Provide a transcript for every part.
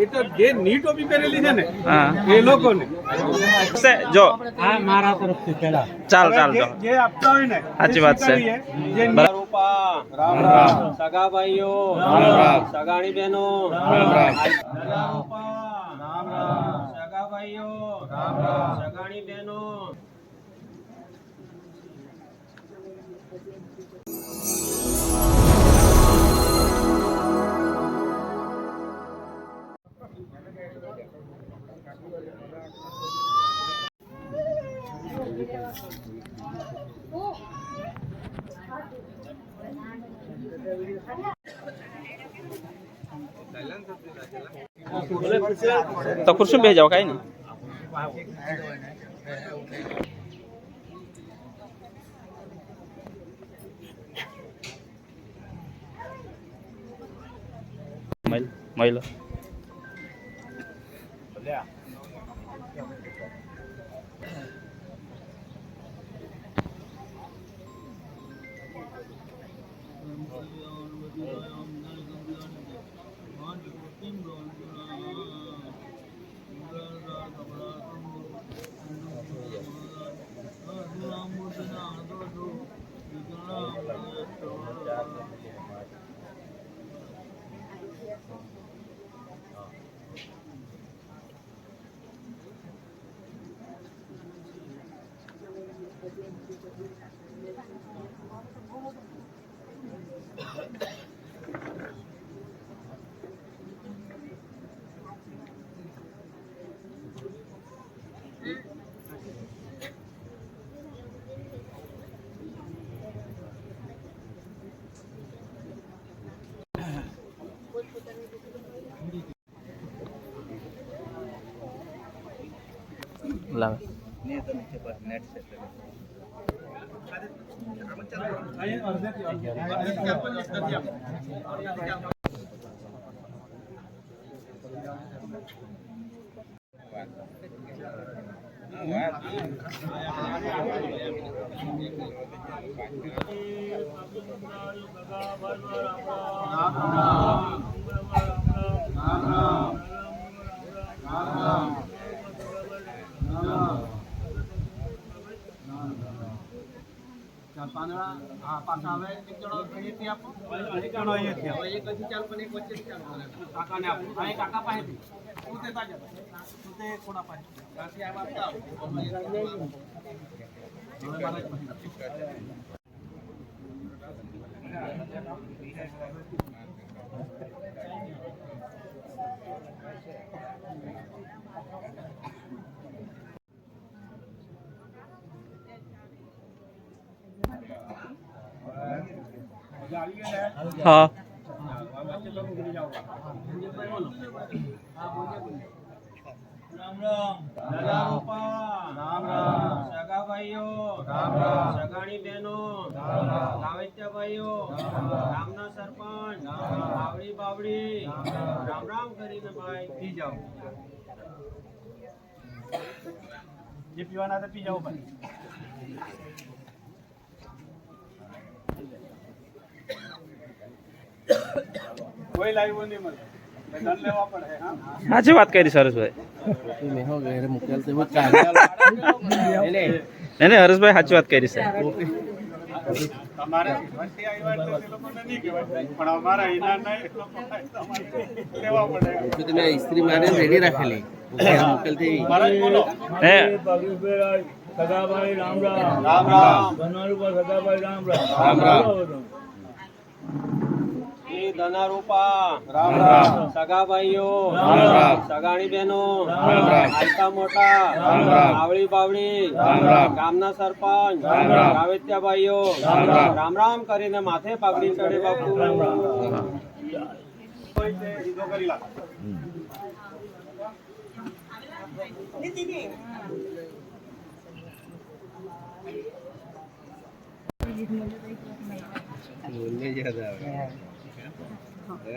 એ તો જે ની ટોપી પહેરેલી છે ને એ લોકોને. જો. આ મારા તરફથી પેલા ચાલ ચાલ જે જે આપતા હોય ને સાચી વાત છે. જે રામ રામ. સગા ભાઈઓ રામ રામ. સગાણી બહેનો. રામ રામ. રામ રામ. સગા ભાઈઓ રામ રામ. સગાણી બહેનો. તો ખુરશું બે જાઓ કાંઈ નહીં. મહિલ. મહિલો લાવે હા પાછા હવે એક જણો અહીંયાથી આપો. એક જણો અહીંયાથી આપો. એક હજી ચાલ પણ એક વચ્ચે ચાલ કાકાને આપો. હા એ કાકા પાસેથી. તું તે તાજા તું તે થોડા પાસે ત્યાંથી આમ આપતા આવો. હવે મારા રામ રામ સગા ભાઈઓ રામ રામ. સગાણી બહેનો રામ ભાઈઓ રામના સરપંચ આવડી બાવડી રામ રામ કરીને ભાઈ પી જાઓ જે પીવાના હતા પી જાઓ ભાઈ કોઈ લાવ્યું નહીં મને. ધન લેવા પડે હા? સાચી વાત કરી હરેશભાઈ સાચી વાત કરી છે. મારે રેડી રાખેલી. રામ રામ. રામ રામ. રામ રામ રામ રામ. એ ધનારૂપા રામ રામ સગા ભાઈઓ રામ રામ. સગાણી બહેનો રામ રામ. આયતા મોટા રામ રામ. આવળી બાવળી રામ રામ. ગામના સરપંચ રામ રામ. રાવેત્યા ભાઈઓ રામ રામ. રામ રામ કરીને માથે પાઘડી ચડે બાપુ કરી લાગ બોલને યાદ આવે હે?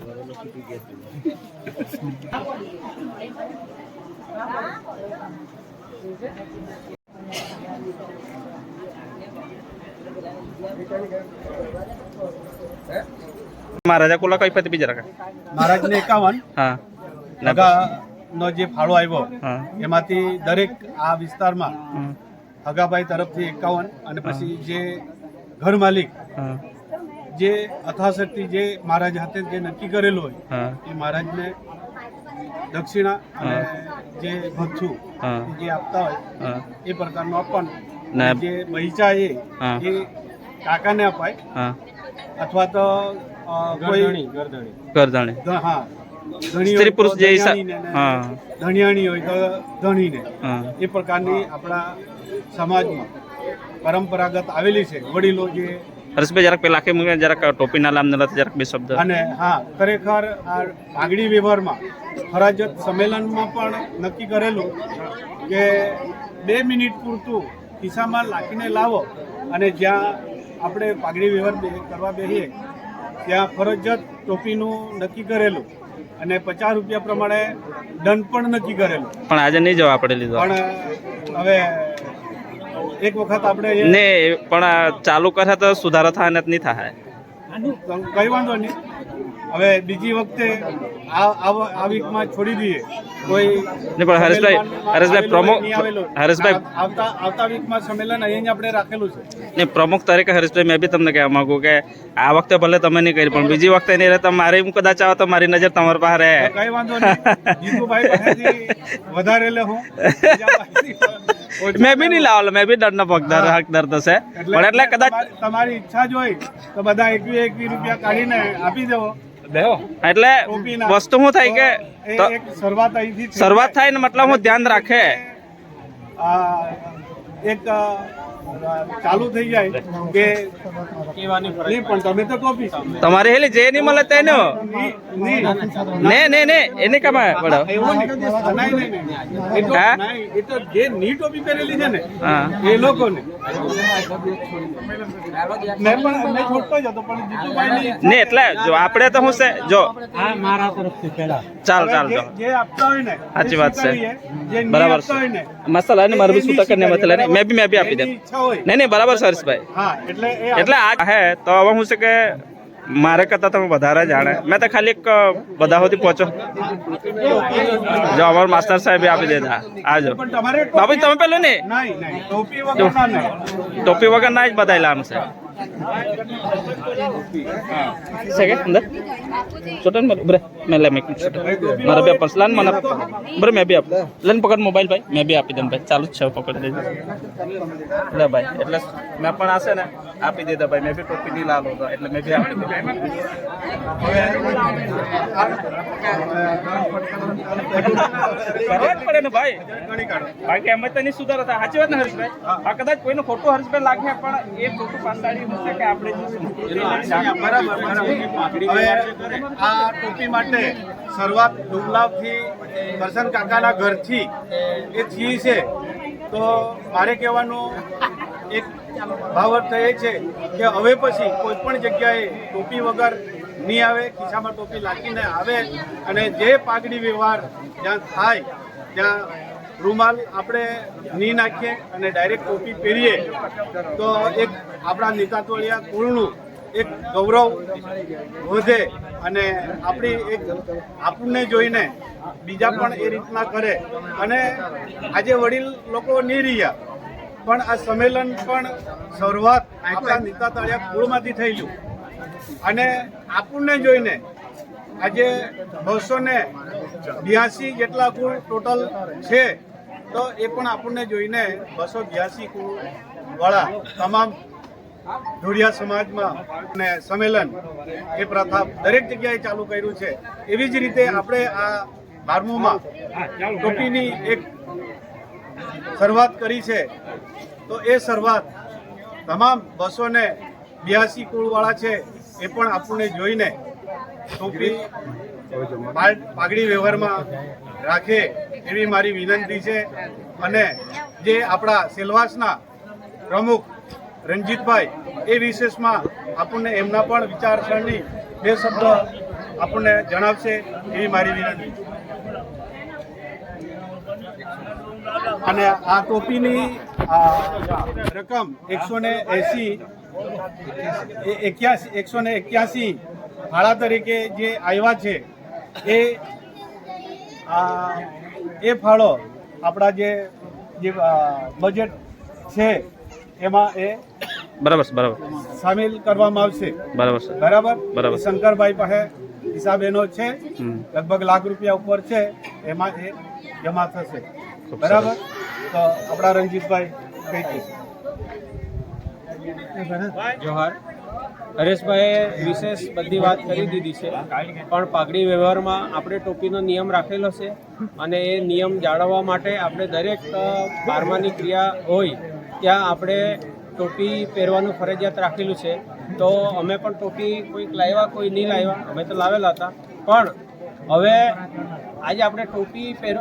વરોનો છૂટી ગયા છે. મહારાજા કોલા કઈ પતિ બીજા રાખે મહારાજ ને એકાવન. હા. ને જે ફાળો આવ્યો એમાંથી દરેક આ વિસ્તારમાં હગાભાઈ તરફથી એકાવન અને પછી જે ઘર માલિક જે અથાશક્તિ જે મહારાજ હાથે જે નક્કી કરેલું હોય હા. એ મહારાજને દક્ષિણા અને જે ભથ્થુ જે આપતા હોય એ પ્રકારનું આપવાનું. ને. જે બગીચા એ એ કાકાને અપાય. અથવા તો કોઈ ગરદાણી હા. ધણી સ્ત્રી પુરુષ જે ધણિયાણી હોય તો ધણીને. એ પ્રકારની આપણા સમાજમાં પરંપરાગત આવેલી છે વડીલો જે. હર્ષભાઈ જરાક પેલા આખી મૂકીને જરાક ટોપીના ના લામ નલા જરાક બે શબ્દ અને હા ખરેખર આ ભાગડી વ્યવહારમાં ફરજત સંમેલનમાં પણ નક્કી કરેલું કે બે મિનિટ પૂરતું ખિસ્સામાં લાખીને લાવો અને જ્યાં આપણે પાઘડી વ્યવહાર કરવા બેસીએ ત્યાં ફરજત ટોપીનું નક્કી કરેલું અને પચાસ રૂપિયા પ્રમાણે દંડ પણ નક્કી કરેલું. પણ આજે નહીં જવા આપણે લીધો. પણ હવે એક વખત આપણે ને પણ આ ચાલુ કરે તો સુધારો થાય નથી નહીં થાય. કઈ વાંધો નહીં. હવે બીજી વખતે આ વીકમાં છોડી દઈએ. કોઈ નહીં પણ હરેશભાઈ હરેશભાઈ પ્રમુખ હરેશભાઈ આવતા આવતા વીકમાં સંમેલન અહીં આપણે રાખેલું છે. ને પ્રમુખ તરીકે હરેશભાઈ મેં બી તમને કહેવા માગું કે આ વખતે ભલે તમે નહીં કરી પણ બીજી વખતે નહીં રહે તો મારી હું કદાચ આવો તો મારી નજર તમારા પાસે રહે. કઈ વાંધો નહીં. વધારે લે હું. મેં બી નહીં લાવેલો મેં બી દંડનો પગદાર હકદાર દર છે પણ એટલે કદાચ તમારી- તમારી ઈચ્છા જ હોય તો બધા એકવી એકવી રૂપિયા કાઢીને આપી દેવો. એટલે વસ્તુ શું થાય કે શરૂઆત. થાય ને મતલબ હું ધ્યાન રાખે. એક ચાલુ થઈ જાય કે નહીં પણ તમે તો ટોપી તમારે હેલી જે નહીં મળે તેનો. ને. ને ને એને કમાય પડો. એ તો- જે ની ટોપી પહેરેલી છે ને એ લોકોને. ને એટલે જો આપણે તો હું છે જો. મારા તરફથી પહેલા. ચાલ ચાલ જો. જે આપતા હોય ને સાચી વાત છે. બરાબર છે. મસાલા ને મારે બી શું તકર ને મસાલા ને મેં બી મેં બી આપી દે. એની ઈચ્છા હોય. નહીં નહીં બરાબર છે હર્ષભાઈ એટલે આ હે તો હવે હું છે કે મારે કરતા તમે વધારે જાણે. મેં તો ખાલી એક બધા સુધી પહોંચો જો અમારા માસ્ટર સાહેબે આપી દેતા આજો બાબુ તમે પેલું ને ટોપી વગર ના જ બતાવેલાનું છે. છે કે અંદર છોટન બરે મેં લે મેં મારા બે પર્સલાન મને બરે મેં બી આપ લઈને પકડ મોબાઈલ ભાઈ મેં બી આપી દઉં ભાઈ ચાલુ જ છે પકડી દેજો લે ભાઈ એટલે મેં પણ હશે ને આપી દીધા ભાઈ મેં બી ટોપી નહીં લાવો તો એટલે મેં બી આપી દીધું કરવા જ પડે ને ભાઈ બાકી એમ જ તો નહીં સુધારો થાય સાચી વાત ને હર્ષભાઈ આ કદાચ કોઈનો ખોટું હર્ષભાઈ લાગે પણ એ ખોટું પાછાડી હશે કે આપણે બરાબર બરાબર. હવે આ ટોપી માટે શરૂઆત ડુમલાવથી દર્શન કાકાના ઘરથી એ થઈ છે. તો મારે કહેવાનું એક ભાવાર્થ એ છે કે હવે પછી કોઈ પણ જગ્યાએ ટોપી વગર નહીં આવે ખિસ્સામાં ટોપી લાગીને આવે અને જે પાઘડી વ્યવહાર જ્યાં થાય ત્યાં રૂમાલ આપણે ની નાખીએ અને ડાયરેક્ટ ટોપી પહેરીએ, તો એક આપણા નેતાતોળિયા કુળનું એક ગૌરવ વધે અને આપણી એક આપણને જોઈને બીજા પણ એ રીતના કરે. અને આજે વડીલ લોકો નહીં રહ્યા, પણ આ સંમેલન પણ શરૂઆત આપણા નેતા તળિયા કુળમાંથી થયેલું. અને આપણને જોઈને આજે બસો ને બ્યાસી જેટલા કુળ ટોટલ છે, તો એ પણ આપણને જોઈને બસો બ્યાસી કુળવાળા તમામ ઢોડિયા સમાજમાં ને સંમેલન એ પ્રથા દરેક જગ્યાએ ચાલુ કર્યું છે. એવી જ રીતે આપણે આ બારમુમાં ટોપીની એક શરૂઆત કરી છે. તો એ શરૂઆત તમામ બસો ને બ્યાસી કુળવાળા છે એ પણ આપણને જોઈને ટોપી પાઘડી વ્યવહારમાં રાખે એવી મારી વિનંતી છે. અને જે આપણા સેલવાસના પ્રમુખ રણજીતભાઈ, એ વિશેષમાં આપણને એમના પણ વિચારસરણી બે શબ્દ આપણને જણાવશે એવી મારી વિનંતી અને આ ટોપીની રકમ એકસો ને એસી એક્યાસી, એકસો ને એક્યાસી ફાળા તરીકે જે આવ્યા છે એ આ એ ફાળો આપણા જે જે બજેટ છે એમાં એ બરાબર બરાબર. સામેલ કરવામાં આવશે. બરાબર બરાબર? બરાબર. શંકરભાઈ પાસે હિસાબ એનો છે લગભગ લાખ રૂપિયા ઉપર છે એમાં એ જમા થશે. બરાબર? તો આપણા રણજીતભાઈ કઈ કહેશે જોહાર હરેશભાઈએ વિશેષ બધી વાત કરી દીધી છે. પણ પાઘડી વ્યવહારમાં આપણે ટોપીનો નિયમ રાખેલો છે અને એ નિયમ જાળવવા માટે આપણે દરેક બારમાની ક્રિયા હોય ત્યાં આપણે ટોપી પહેરવાનું ફરજિયાત રાખેલું છે. તો અમે પણ ટોપી કોઈક લાવ્યા, કોઈ નહીં લાવ્યા, અમે તો લાવેલા હતા. પણ હવે આજે આપણે ટોપી પહેર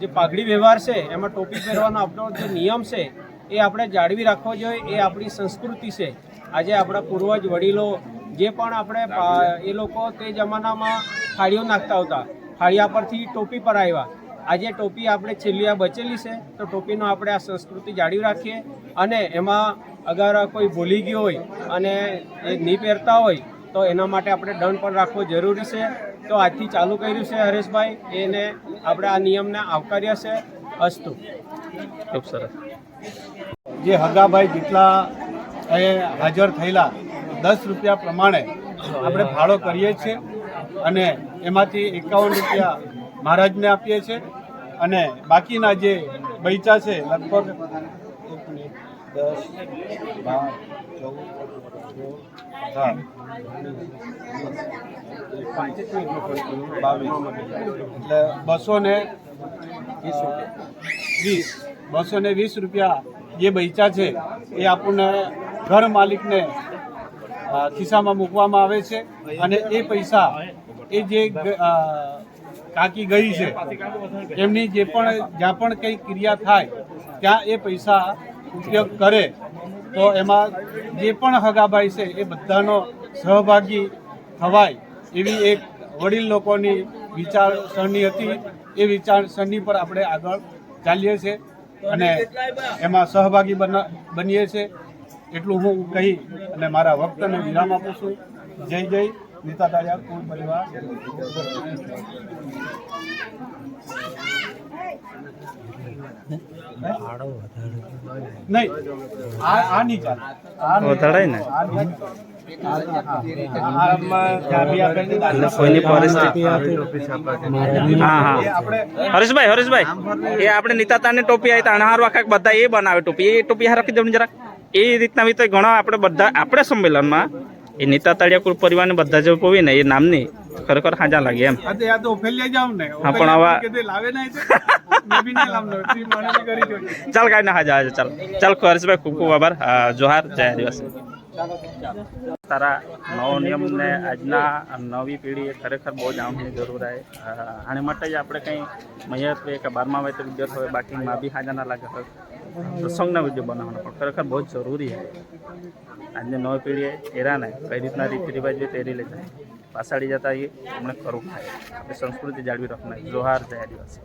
જે પાઘડી વ્યવહાર છે, એમાં ટોપી પહેરવાનો આપણો જે નિયમ છે, એ આપણે જાળવી રાખવો જોઈએ, એ આપણી સંસ્કૃતિ છે. આજે આપણા પૂર્વજ વડીલો જે પણ આપણે એ લોકો તે જમાનામાં ફાળીઓ નાખતા હતા ફાળિયા પરથી ટોપી પર આવ્યા. આજે ટોપી આપણે છેલ્લી આ બચેલી છે તો ટોપીનો આપણે આ સંસ્કૃતિ જાળવી રાખીએ અને એમાં અગર કોઈ ભૂલી ગયો હોય અને એ નહીં પહેરતા હોય તો એના માટે આપણે દંડ પણ રાખવો જરૂરી છે. તો આજથી ચાલુ કર્યું છે હરેશભાઈ એને આપણે આ નિયમને આવકાર્યા છે. અસ્તુ. ખૂબ સરસ. જે હગાભાઈ જેટલા અહીં હાજર થયેલા દસ રૂપિયા પ્રમાણે આપણે ભાડો કરીએ છીએ અને એમાંથી એકાવન રૂપિયા મહારાજને આપીએ છીએ અને બાકીના જે બૈચા છે, લગભગ દસ ને વીસ બસો ને વીસ રૂપિયા જે બૈચા છે એ આપણને ઘર માલિકને ખિસ્સામાં મૂકવામાં આવે છે અને એ પૈસા, એ જે કાકી ગઈ છે, એમની જે પણ, જ્યાં પણ કંઈ ક્રિયા થાય, ત્યાં એ પૈસા ઉપયોગ કરે. તો એમાં જે પણ હગાભાઈ છે, એ બધાનો સહભાગી થવાય એવી એક વડીલ લોકોની વિચારસરણી હતી. એ વિચારસરણી પર આપણે આગળ ચાલીએ છીએ અને એમાં સહભાગી બના, બનીએ છીએ. એટલું હું કહી અને મારા વક્તને વિરામ આપું છું. જય જય નીતા તાળિયા કુલ પરિવાર. નહીં આ આ નહીં ચાલે. આ નહીં. વધારાય ને? આ નહીં. આ- આ- આમાં ચાબી આપેલી એટલે કોઈની પરિસ્થિતિ હા હા. એ આપણે નીતા હરેશભાઈ નીતાતાની ટોપી આવી તાણા હારું આખા બધા એ બનાવે ટોપી. એ ટોપી હાર રાખી દેવાની જરાક. એ રીતના બી ઘણા આપણે બધા આપણે સંમેલનમાં એ નીતા તાળિયા કુળ પરિવારને બધા જે પોવી ને એ નામની ખરેખર હાજા લાગે એમ. હા, પણ આવા- ચાલ કાંઈ ના હાજા હાજર ચાલ. ચાલ હરેશભાઈ ખૂબ ખૂબ આભાર. જોહાર જય આદિવાસી. તારા નવો નિયમને આજના નવી પેઢીએ ખરેખર બહુ જાણવાની જરૂર આવે આને માટે જ આપણે કંઈ મહેનત હોય કે બારમા હોય તો વિદ્યાર્થી હોય, બાકી માં બી હાજર ના લાગે પ્રસંગના વીડિયો બનાવવાનો, પણ ખરેખર બહુ જ જરૂરી છે આજની નવી પેઢીએ હેરાને કઈ રીતના રીતિ રિવાજ હોય તે લઈ જાય પાછાડી જતા એ એમણે ખરું. થાય આપણી સંસ્કૃતિ જાળવી રાખનાર, જોહાર જય આદિવાસી.